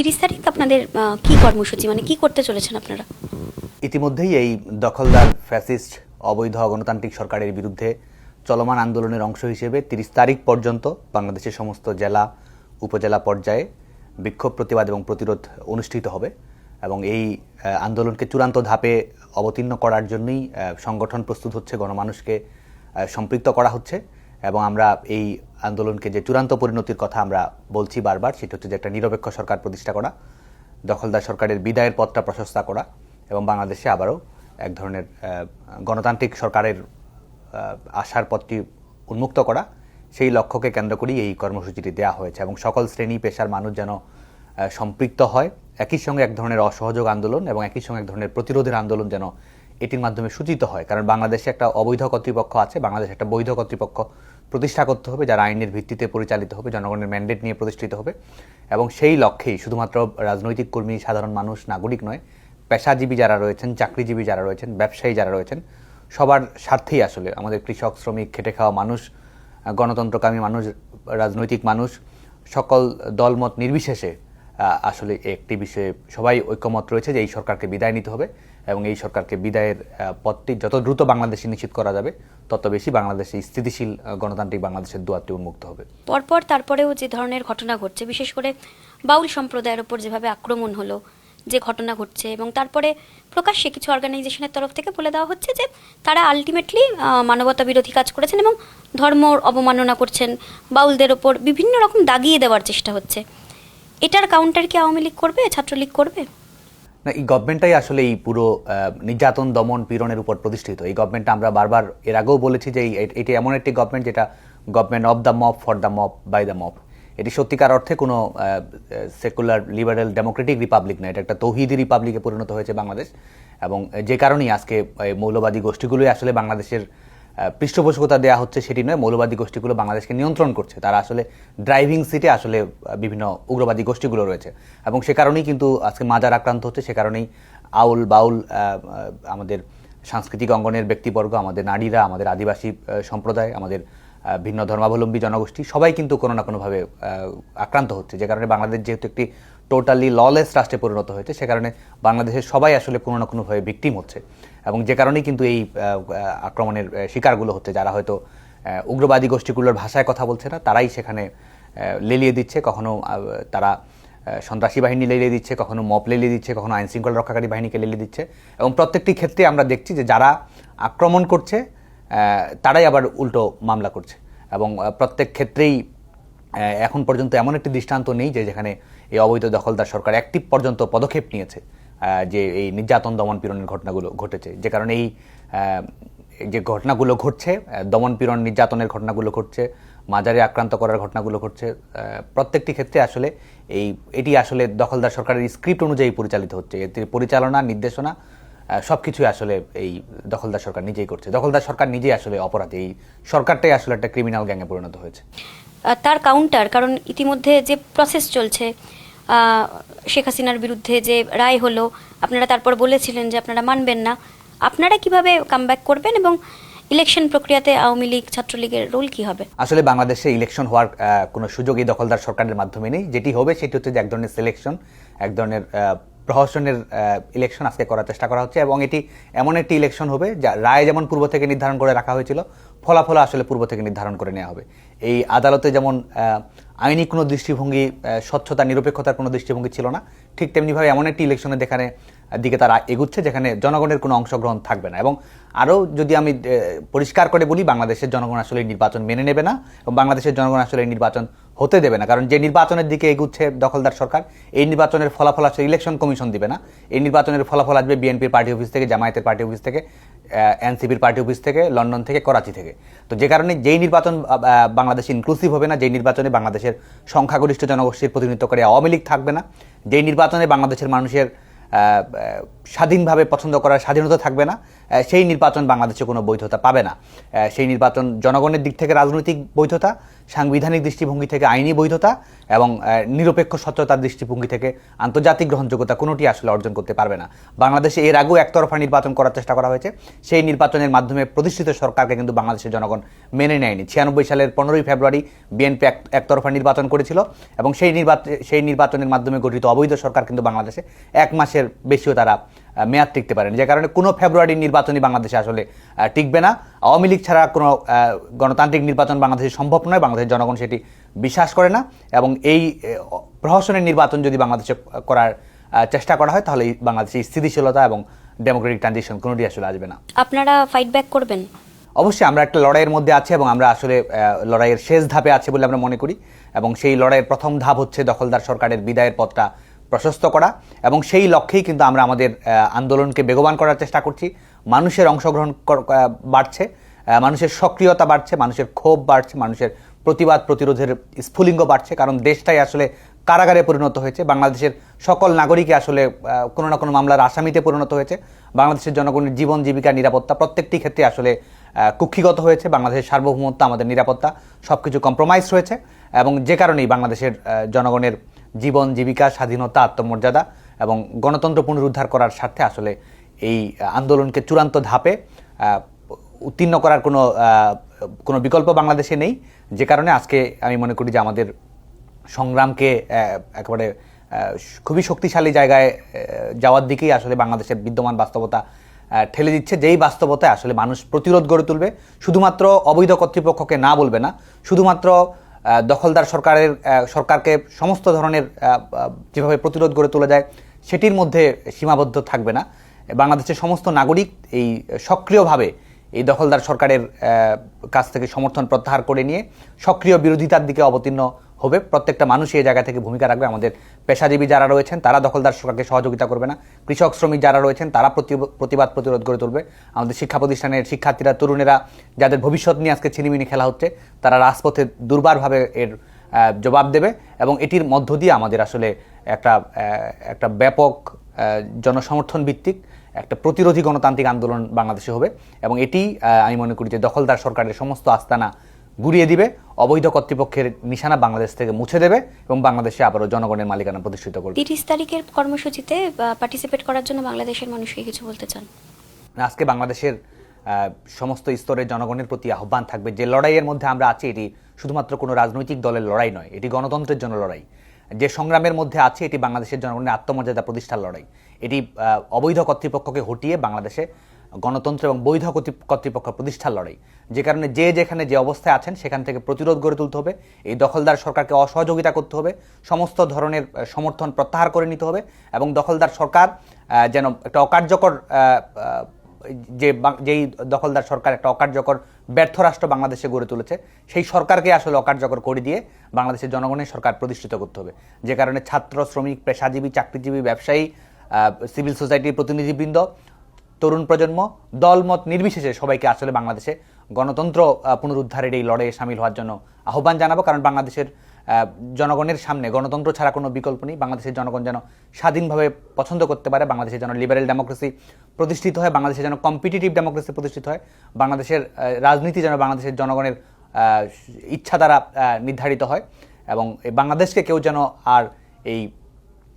তিরিশ তারিখ আপনাদের কি কর্মসূচি? মানে কি করতে চলেছেন আপনারা? ইতিমধ্যেই এই দখলদার ফ্যাসিস্ট অবৈধ গণতান্ত্রিক সরকারের বিরুদ্ধে চলমান আন্দোলনের অংশ হিসেবে তিরিশ তারিখ পর্যন্ত বাংলাদেশের সমস্ত জেলা, উপজেলা পর্যায়ে বিক্ষোভ, প্রতিবাদ এবং প্রতিরোধ অনুষ্ঠিত হবে এবং এই আন্দোলনকে চূড়ান্ত ধাপে অবতীর্ণ করার জন্যই সংগঠন প্রস্তুত হচ্ছে, গণমানুষকে সম্পৃক্ত করা হচ্ছে। এবং আমরা এই আন্দোলনকে যে চূড়ান্ত পরিণতির কথা আমরা বলছি বারবার, সেটা হচ্ছে যে একটা নিরপেক্ষ সরকার প্রতিষ্ঠা করা, দখলদার সরকারের বিদায়ের পথটা প্রশস্তা করা এবং বাংলাদেশে আবারও এক ধরনের গণতান্ত্রিক সরকারের আশার পথটি উন্মুক্ত করা। সেই লক্ষ্যকে কেন্দ্র করেই এই কর্মসূচিটি দেওয়া হয়েছে এবং সকল শ্রেণি পেশার মানুষ যেন সম্পৃক্ত হয়। একই সঙ্গে এক ধরনের অসহযোগ আন্দোলন এবং একই সঙ্গে এক ধরনের প্রতিরোধের আন্দোলন যেন এটির মাধ্যমে সূচিত হয়। কারণ বাংলাদেশে একটা অবৈধ কর্তৃপক্ষ আছে, বাংলাদেশে একটা বৈধ কর্তৃপক্ষ প্রতিষ্ঠা করতে হবে, যারা আইনের ভিত্তিতে পরিচালিত হবে, জনগণের ম্যান্ডেট নিয়ে প্রতিষ্ঠিত হবে। এবং সেই লক্ষ্যেই শুধুমাত্র রাজনৈতিক কর্মী, সাধারণ মানুষ, নাগরিক নয়, পেশাজীবী যারা রয়েছেন, চাকরিজীবী যারা রয়েছেন, ব্যবসায়ী যারা রয়েছেন, সবার স্বার্থেই আসলে আমাদের কৃষক, শ্রমিক, খেটে খাওয়া মানুষ, গণতন্ত্রকামী মানুষ, রাজনৈতিক মানুষ, সকল দলমত নির্বিশেষে আসলে একটি বিষয়ে সবাই ঐক্যমত রয়েছে যে এই সরকারকে বিদায় নিতে হবে। এবং এই সরকারকে বিদায়ের পথটি যত দ্রুত বাংলাদেশে নিশ্চিত করা যাবে, তত বেশি বাংলাদেশে স্থিতিশীল গণতান্ত্রিক বাংলাদেশের দুয়ারটি উন্মুক্ত হবে। পরপর তারপরেও যে ধরনের ঘটনা ঘটছে, বিশেষ করে বাউল সম্প্রদায়ের ওপর যেভাবে আক্রমণ হলো, যে ঘটনা ঘটছে এবং তারপরে প্রকাশ্যে কিছু অর্গানাইজেশনের তরফ থেকে বলে দেওয়া হচ্ছে যে তারা আলটিমেটলি মানবতা বিরোধী কাজ করেছেন এবং ধর্ম অবমাননা করছেন। বাউলদের ওপর বিভিন্ন রকম দাগিয়ে দেওয়ার চেষ্টা হচ্ছে। এটার কাউন্টার কি আওয়ামী লীগ করবে? ছাত্রলীগ করবে? না, এই গভর্নমেন্টটাই আসলে এই পুরো নির্যাতন, দমন, পীড়নের উপর প্রতিষ্ঠিত। এই গভর্নমেন্টটা আমরা বারবার এর আগেও বলেছি যে এটি এমন একটি গভর্নমেন্ট যেটা government of the mob for the mob by the mob এটি সত্যিকার অর্থে কোনো সেকুলার লিবারেল ডেমোক্রেটিক রিপাবলিক না, এটা একটা তৌহিদি রিপাবলিকে পরিণত হয়েছে বাংলাদেশ। এবং যে কারণেই আজকে মৌলবাদী গোষ্ঠীগুলোই আসলে বাংলাদেশের পৃষ্ঠপোষকতা দেওয়া হচ্ছে সেটি নয়, মৌলবাদী গোষ্ঠীগুলো বাংলাদেশকে নিয়ন্ত্রণ করছে। তারা আসলে ড্রাইভিং সিটে আসলে বিভিন্ন উগ্রবাদী গোষ্ঠীগুলো রয়েছে। এবং সে কারণেই কিন্তু আজকে মাজার আক্রান্ত হচ্ছে, সে কারণেই আউল বাউল আমাদের সাংস্কৃতিক অঙ্গনের ব্যক্তিবর্গ, আমাদের নারীরা, আমাদের আদিবাসী সম্প্রদায়, আমাদের ভিন্ন ধর্মাবলম্বী জনগোষ্ঠী সবাই কিন্তু কোনো না কোনোভাবে আক্রান্ত হচ্ছে। যে কারণে বাংলাদেশ যেহেতু একটি টোটালি ললেস রাষ্ট্রে পরিণত হয়েছে, সে কারণে বাংলাদেশের সবাই আসলে কোনো না কোনোভাবে ভিকটিম হচ্ছে। এবং যে কারণেই কিন্তু এই আক্রমণের শিকারগুলো হচ্ছে, যারা হয়তো উগ্রবাদী গোষ্ঠীগুলোর ভাষায় কথা বলছে না, তারাই সেখানে লেলিয়ে দিচ্ছে। কখনো তারা সন্ত্রাসী বাহিনী লেলিয়ে দিচ্ছে, কখনো মপ লেলিয়ে দিচ্ছে, কখনো আইন শৃঙ্খলা রক্ষাকারী বাহিনীকে লেলিয়ে দিচ্ছে। এবং প্রত্যেকটি ক্ষেত্রে আমরা দেখছি যে যারা আক্রমণ করছে তারাই আবার উল্টো মামলা করছে। এবং প্রত্যেক ক্ষেত্রেই এখন পর্যন্ত এমন একটি দৃষ্টান্ত নেই যে যেখানে এই অবৈধ দখলদার সরকার একটি পর্যন্ত পদক্ষেপ নিয়েছে যে এই নির্যাতন, দমন পীড়নের ঘটনাগুলো ঘটেছে। যে কারণে এই যে ঘটনাগুলো ঘটছে দমন পীড়ন, নির্যাতনের ঘটনাগুলো ঘটছে, মাজারে আক্রান্ত করার ঘটনাগুলো ঘটছে প্রত্যেকটি ক্ষেত্রে আসলে এই, এটি আসলে দখলদার সরকারের স্ক্রিপ্ট অনুযায়ী পরিচালিত হচ্ছে। এতে পরিচালনা, নির্দেশনা সব কিছুই আসলে এই দখলদার সরকার নিজেই করছে। দখলদার সরকার নিজেই আসলে অপরাধী। এই সরকারটাই আসলে একটা ক্রিমিনাল গ্যাংয়ে পরিণত হয়েছে। তার কাউন্টার কারণ ইতিমধ্যে যে প্রসেস চলছে শেখ হাসিনার বিরুদ্ধে যে রায় হলো আপনারা তারপর বলেছিলেন যে আপনারা মানবেন না। আপনারা কীভাবে কামব্যাক করবেন এবং ইলেকশন প্রক্রিয়াতে আওয়ামী লীগ ছাত্রলীগের রোল কি হবে? আসলে বাংলাদেশে ইলেকশন হওয়ার কোনো সুযোগ এই দখলদার সরকারের মাধ্যমে নেই। যেটি হবে সেটি হচ্ছে যে এক ধরনের সিলেকশন এক ধরনের প্রহসনের ইলেকশন আজকে করার চেষ্টা করা হচ্ছে এবং এটি এমন একটি ইলেকশন হবে যা রায় যেমন পূর্ব থেকে নির্ধারণ করে রাখা হয়েছিল, ফলাফল আসলে পূর্ব থেকে নির্ধারণ করে নেওয়া হবে। এই আদালতে যেমন আইনি কোনো দৃষ্টিভঙ্গি স্বচ্ছতা, নিরপেক্ষতার কোনো দৃষ্টিভঙ্গি ছিল না। ঠিক তেমনিভাবে এমন একটি ইলেকশনে যেখানে দিকে তারা এগুচ্ছে, যেখানে জনগণের কোনো অংশগ্রহণ থাকবে না। এবং আরও যদি আমি পরিষ্কার করে বলি, বাংলাদেশের জনগণ আসলে নির্বাচন মেনে নেবে না এবং বাংলাদেশের জনগণ আসলে নির্বাচন হতে দেবে না। কারণ যে নির্বাচনের দিকে এগুচ্ছে দখলদার সরকার, এই নির্বাচনের ফলাফল আসলে ইলেকশন কমিশন দিবে না। এই নির্বাচনের ফলাফল আসবে বিএনপির পার্টি অফিস থেকে, জামায়াতের পার্টি অফিস থেকে। এনসিপির পার্টি অফিস থেকে, লন্ডন থেকে, করাচি থেকে। তো যে কারণে যেই নির্বাচন বাংলাদেশ ইনক্লুসিভ হবে না, যেই নির্বাচনে বাংলাদেশের সংখ্যাগরিষ্ঠ জনগোষ্ঠীর প্রতিনিধিত্ব করে আওয়ামী লীগ থাকবে না, যেই নির্বাচনে বাংলাদেশের মানুষের স্বাধীনভাবে পছন্দ করার স্বাধীনতা থাকবে না সেই নির্বাচন বাংলাদেশে কোনো বৈধতা পাবে না। সেই নির্বাচন জনগণের দিক থেকে রাজনৈতিক বৈধতা, সাংবিধানিক দৃষ্টিভঙ্গি থেকে আইনি বৈধতা এবং নিরপেক্ষ স্বচ্ছতার দৃষ্টিভঙ্গি থেকে আন্তর্জাতিক গ্রহণযোগ্যতা কোনোটি আসলে অর্জন করতে পারবে না। বাংলাদেশে এর আগেও একতরফা নির্বাচন করার চেষ্টা করা হয়েছে। সেই নির্বাচনের মাধ্যমে প্রতিষ্ঠিত সরকারকে কিন্তু বাংলাদেশের জনগণ মেনে নেয়নি। ছিয়ানব্বই সালের পনেরোই ফেব্রুয়ারি বিএনপি এক, একতরফা নির্বাচন করেছিল এবং সেই নির্বাচন, সেই নির্বাচনের মাধ্যমে গঠিত অবৈধ সরকার কিন্তু বাংলাদেশে এক মাসের বেশিও তারা মেয়াদ টিকতে পারেনি। যে কারণে কোনো ফেব্রুয়ারির নির্বাচনই বাংলাদেশে আসলে টিকবে না। আওয়ামী লীগ ছাড়া কোনো গণতান্ত্রিক নির্বাচন বাংলাদেশে সম্ভব নয়। বাংলাদেশের জনগণ সেটি বিশ্বাস করে না। এবং এই প্রহসনের নির্বাচন যদি বাংলাদেশে করার চেষ্টা করা হয় তাহলে এই বাংলাদেশে স্থিতিশীলতা এবং ডেমোক্রেটিক ট্রানজিশন কোনোটি আসলে আসবে না। আপনারা ফাইট ব্যাক করবেন? অবশ্যই আমরা একটা লড়াইয়ের মধ্যে আছি এবং আমরা আসলে লড়াইয়ের শেষ ধাপে আছে বলে আমরা মনে করি। এবং সেই লড়াইয়ের প্রথম ধাপ হচ্ছে দখলদার সরকারের বিদায়ের পথটা প্রশস্ত করা এবং সেই লক্ষ্যেই কিন্তু আমরা আমাদের আন্দোলনকে বেগবান করার চেষ্টা করছি। মানুষের অংশগ্রহণ বাড়ছে মানুষের সক্রিয়তা বাড়ছে, মানুষের ক্ষোভ বাড়ছে, মানুষের প্রতিবাদ প্রতিরোধের স্ফুলিঙ্গ বাড়ছে। কারণ দেশটাই আসলে কারাগারে পরিণত হয়েছে। বাংলাদেশের সকল নাগরিকই আসলে কোনো না কোনো মামলার আসামিতে পরিণত হয়েছে। বাংলাদেশের জনগণের জীবন জীবিকা নিরাপত্তা প্রত্যেকটি ক্ষেত্রে আসলে কুক্ষিগত হয়েছে। বাংলাদেশের সার্বভৌমত্ব, আমাদের নিরাপত্তা সব কিছু কম্প্রোমাইজ হয়েছে এবং যে কারণেই বাংলাদেশের জনগণের জীবন, জীবিকা, স্বাধীনতা, আত্মমর্যাদা এবং গণতন্ত্র পুনরুদ্ধার করার স্বার্থে আসলে এই আন্দোলনকে চূড়ান্ত ধাপে উত্তীর্ণ করার কোনো কোনো বিকল্প বাংলাদেশে নেই। যে কারণে আজকে আমি মনে করি যে আমাদের সংগ্রামকে একেবারে খুবই শক্তিশালী জায়গায় যাওয়ার দিকেই আসলে বাংলাদেশের বিদ্যমান বাস্তবতা ঠেলে দিচ্ছে। যেই বাস্তবতায় আসলে মানুষ প্রতিরোধ গড়ে তুলবে, শুধুমাত্র অবৈধ কর্তৃপক্ষকে না বলবে না, শুধুমাত্র দখলদার সরকারের সরকারকে সমস্ত ধরনের যেভাবে প্রতিরোধ গড়ে তোলা যায়, সেটির মধ্যে সীমাবদ্ধ থাকবে না। বাংলাদেশের সমস্ত নাগরিক এই সক্রিয়ভাবে এই দখলদার সরকারের কাছ থেকে সমর্থন প্রত্যাহার করে নিয়ে সক্রিয় বিরোধিতার দিকে অবতীর্ণ হবে। প্রত্যেকটা মানুষই এই জায়গা থেকে ভূমিকা রাখবে। আমাদের পেশাজীবী যারা রয়েছেন, তারা দখলদার সরকারকে সহযোগিতা করবে না। কৃষক শ্রমিক যারা রয়েছেন, তারা প্রতি- প্রতিবাদ প্রতিরোধ গড়ে তুলবে। আমাদের শিক্ষা প্রতিষ্ঠানের শিক্ষার্থীরা, তরুণেরা, যাদের ভবিষ্যৎ নিয়ে আজকে ছিনিমিনি খেলা হচ্ছে, তারা রাজপথে দুর্বারভাবে এর জবাব দেবে এবং এটির মধ্য দিয়ে আমাদের আসলে একটা একটা ব্যাপক জনসমর্থন ভিত্তিক একটা প্রতিরোধী গণতান্ত্রিক আন্দোলন বাংলাদেশে হবে। এবং এটি আমি মনে করি যে দখলদার সরকারের সমস্ত আস্তানা গুড়িয়ে দিবে অবৈধ কর্তৃপক্ষের নিশানা বাংলাদেশ থেকে মুছে দেবে এবং বাংলাদেশে আবারও জনগণের মালিকানা প্রতিষ্ঠিত করবে। তিরিশ তারিখের কর্মসূচিতে পার্টিসিপেট করার জন্য বাংলাদেশের মানুষকে কিছু বলতে চান? আজকে বাংলাদেশের সমস্ত স্তরের জনগণের প্রতি আহ্বান থাকবে যে লড়াইয়ের মধ্যে আমরা আছি এটি শুধুমাত্র কোনো রাজনৈতিক দলের লড়াই নয় এটি গণতন্ত্রের জন্য লড়াই। যে সংগ্রামের মধ্যে আছে এটি বাংলাদেশের জনগণের আত্মমর্যাদা প্রতিষ্ঠার লড়াই। এটি অবৈধ কর্তৃপক্ষকে হটিয়ে বাংলাদেশে গণতন্ত্র এবং বৈধ কর্তৃ- কর্তৃপক্ষ প্রতিষ্ঠার লড়াই। যে কারণে যে যেখানে যে অবস্থায় আছেন, সেখান থেকে প্রতিরোধ গড়ে তুলতে হবে। এই দখলদার সরকারকে অসহযোগিতা করতে হবে। সমস্ত ধরনের সমর্থন প্রত্যাহার করে নিতে হবে এবং দখলদার সরকার যেন একটা অকার্যকর যে যেই দখলদার সরকার একটা অকার্যকর, ব্যর্থ রাষ্ট্র বাংলাদেশে গড়ে তুলেছে, সেই সরকারকে আসলে অকার্যকর করে দিয়ে বাংলাদেশের জনগণের সরকার প্রতিষ্ঠিত করতে হবে। যে কারণে ছাত্র, শ্রমিক, পেশাজীবী, চাকরিজীবী, ব্যবসায়ী সিভিল সোসাইটির প্রতিনিধিবৃন্দ তরুণ প্রজন্ম দলমত নির্বিশেষে সবাইকে আসলে বাংলাদেশে গণতন্ত্র পুনরুদ্ধারের এই লড়াইয়ে সামিল হওয়ার জন্য আহ্বান জানাব। কারণ বাংলাদেশের জনগণের সামনে গণতন্ত্র ছাড়া কোনো বিকল্প নেই। বাংলাদেশের জনগণ যেন স্বাধীনভাবে পছন্দ করতে পারে, বাংলাদেশের যেন লিবারেল ডেমোক্রেসি প্রতিষ্ঠিত হয়, বাংলাদেশের যেন কম্পিটিটিভ ডেমোক্রেসি প্রতিষ্ঠিত হয়, বাংলাদেশের রাজনীতি যেন বাংলাদেশের জনগণের ইচ্ছা দ্বারা নির্ধারিত হয় এবং বাংলাদেশকে কেউ যেন আর এই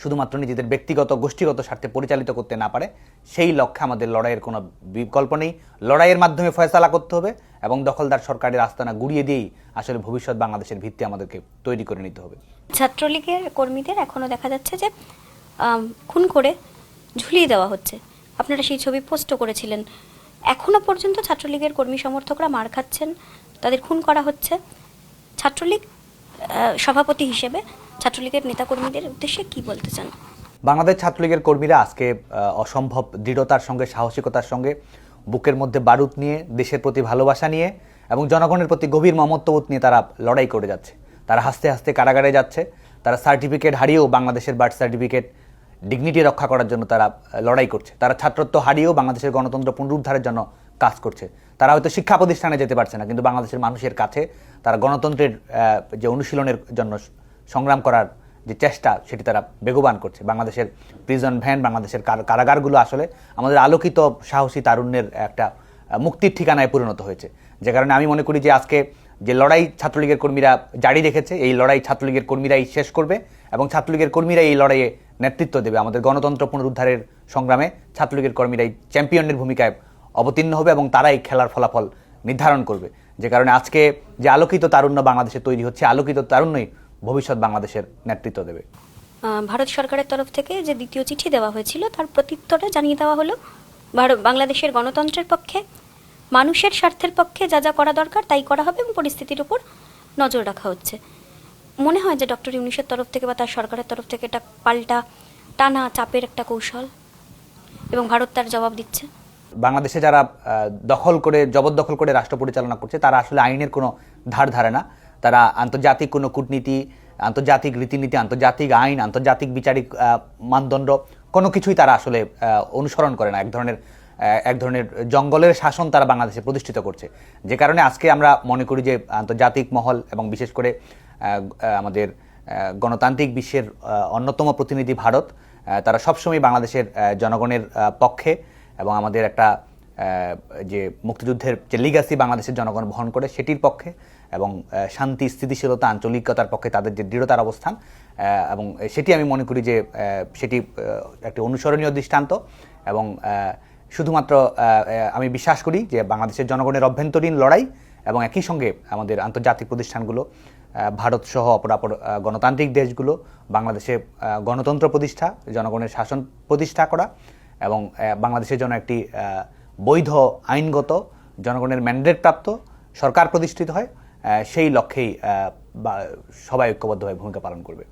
শুধুমাত্র নিজেদের ব্যক্তিগত, গোষ্ঠীগত স্বার্থে পরিচালিত করতে না পারে, সেই লক্ষ্যে আমাদের লড়াইয়ের কোনো বিকল্প নেই। লড়াইয়ের মাধ্যমে ফয়সালা করতে হবে এবং দখলদার সরকারের আস্তানা গুড়িয়ে দিয়েই আসলে ভবিষ্যৎ বাংলাদেশের ভিত্তি আমাদেরকে তৈরি করে নিতে হবে। ছাত্রলীগের কর্মীদের এখনও দেখা যাচ্ছে যে খুন করে ঝুলিয়ে দেওয়া হচ্ছে। আপনারা সেই ছবি পোস্টও করেছিলেন। এখনও পর্যন্ত ছাত্রলীগের কর্মী সমর্থকরা মার খাচ্ছেন, তাদের খুন করা হচ্ছে। ছাত্রলীগ সভাপতি হিসেবে ছাত্রলীগের নেতাকর্মীদের উদ্দেশ্যে কি বলতে চান? বাংলাদেশ ছাত্রলীগের কর্মীরা আজকে অসম্ভব দৃঢ়তার সঙ্গে, সাহসিকতার সঙ্গে বুকের মধ্যে বারুদ নিয়ে, দেশের প্রতি ভালোবাসা নিয়ে এবং জনগণের প্রতি গভীর মমত্ববোধ নিয়ে তারা লড়াই করে যাচ্ছে। তারা হাসতে হাসতে কারাগারে যাচ্ছে। তারা সার্টিফিকেট হারিয়েও বাংলাদেশের বার্থ সার্টিফিকেট ডিগনিটি রক্ষা করার জন্য তারা লড়াই করছে। তারা ছাত্রত্ব হারিয়েও বাংলাদেশের গণতন্ত্র পুনরুদ্ধারের জন্য কাজ করছে। তারা হয়তো শিক্ষা প্রতিষ্ঠানে যেতে পারছে না, কিন্তু বাংলাদেশের মানুষের কাছে তারা গণতন্ত্রের যে অনুশীলনের জন্য সংগ্রাম করার যে চেষ্টা সেটি তারা বেগবান করছে। বাংলাদেশের প্রিজন ভ্যান বাংলাদেশের কারাগারগুলো আসলে আমাদের আলোকিত সাহসী তারুণ্যের একটা মুক্তির ঠিকানায় পরিণত হয়েছে। যে কারণে আমি মনে করি যে আজকে যে লড়াই ছাত্রলীগের কর্মীরা জারি রেখেছে, এই লড়াই ছাত্রলীগের কর্মীরাই শেষ করবে এবং ছাত্রলীগের কর্মীরাই এই লড়াইয়ে নেতৃত্ব দেবে। আমাদের গণতন্ত্র পুনরুদ্ধারের সংগ্রামে ছাত্রলীগের কর্মীরাই চ্যাম্পিয়নের ভূমিকায় অবতীর্ণ হবে এবং তারাই খেলার ফলাফল নির্ধারণ করবে। যে কারণে আজকে যে আলোকিত তারুণ্য বাংলাদেশে তৈরি হচ্ছে, আলোকিত তারুণ্যই ভবিষ্যৎ বাংলাদেশের নেতৃত্ব দেবে। ভারত সরকারের তরফ থেকে যে দ্বিতীয় চিঠি দেওয়া হয়েছিল তার প্রত্যুত্তরে জানিয়ে দেওয়া হলো বাংলাদেশের গণতন্ত্রের পক্ষে মানুষের স্বার্থের পক্ষে যা যা করা দরকার তাই করা হবে এবং পরিস্থিতির উপর নজর রাখা হচ্ছে। মনে হয় যে ডক্টর ইউনিসের তরফ থেকে বা তার সরকারের তরফ থেকে এটা পাল্টা টানা চাপের একটা কৌশল এবং ভারত তার জবাব দিচ্ছে। বাংলাদেশে যারা দখল করে জবরদখল করে রাষ্ট্র পরিচালনা করছে তারা আসলে আইনের কোনো ধার ধারে না। তারা আন্তর্জাতিক কোনো কূটনীতি, আন্তর্জাতিক রীতিনীতি, আন্তর্জাতিক আইন, আন্তর্জাতিক বিচারিক মানদণ্ড কোনো কিছুই তারা আসলে অনুসরণ করে না। এক ধরনের এক ধরনের জঙ্গলের শাসন তারা বাংলাদেশে প্রতিষ্ঠিত করছে। যে কারণে আজকে আমরা মনে করি যে আন্তর্জাতিক মহল এবং বিশেষ করে আমাদের গণতান্ত্রিক বিশ্বের অন্যতম প্রতিনিধি ভারত তারা সবসময় বাংলাদেশের জনগণের পক্ষে এবং আমাদের একটা যে মুক্তিযুদ্ধের যে লিগাসি বাংলাদেশের জনগণ বহন করে সেটির পক্ষে এবং শান্তি, স্থিতিশীলতা, আঞ্চলিকতার পক্ষে তাদের যে দৃঢ়তার অবস্থান এবং সেটি আমি মনে করি যে সেটি একটি অনুসরণীয় দৃষ্টান্ত এবং শুধুমাত্র আমি বিশ্বাস করি যে বাংলাদেশের জনগণের অভ্যন্তরীণ লড়াই এবং একই সঙ্গে আমাদের আন্তর্জাতিক প্রতিষ্ঠানগুলো ভারত সহ অপরাপর গণতান্ত্রিক দেশগুলো, বাংলাদেশে গণতন্ত্র প্রতিষ্ঠা, জনগণের শাসন প্রতিষ্ঠা করা এবং বাংলাদেশের জন্য একটি বৈধ, আইনগত জনগণের ম্যান্ডেট প্রাপ্ত, সরকার প্রতিষ্ঠিত হয় সেই লক্ষ্যেই সবাই ঐক্যবদ্ধভাবে ভূমিকা পালন করবে।